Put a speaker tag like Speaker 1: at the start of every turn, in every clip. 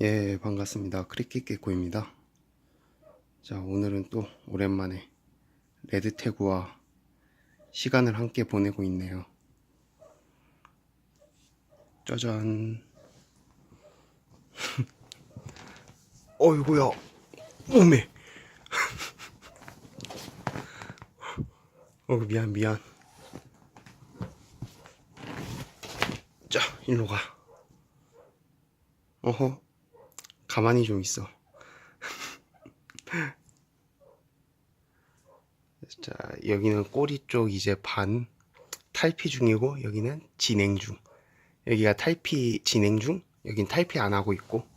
Speaker 1: 예, 반갑습니다. 크리켓 개코입니다. 자, 오늘은 또 오랜만에 레드 태구와 시간을 함께 보내고 있네요. 짜잔. 어이구야. 오메. 어, 미안, 미안. 자, 일로 가. 어허. 가만히 좀 있어. 자, 여기는 꼬리 쪽 이제 반 탈피 중이고 여기는 진행 중. 여기가 탈피 진행 중, 여긴 탈피 안 하고 있고.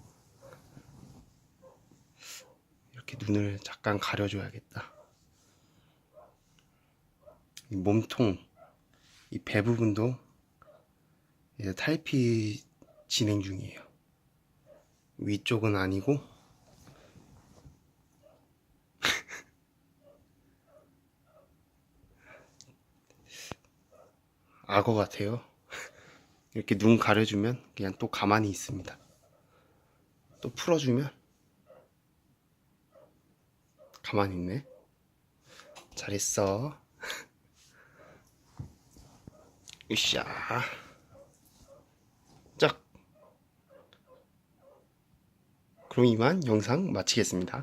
Speaker 1: 이렇게 눈을 잠깐 가려줘야겠다. 이 몸통, 이 배 부분도 이제 탈피 진행 중이에요. 위쪽은 아니고 악어 같아요. 이렇게 눈 가려주면 그냥 또 가만히 있습니다. 또 풀어주면 가만히 있네. 잘했어. 으쌰. 그럼 이만 영상 마치겠습니다.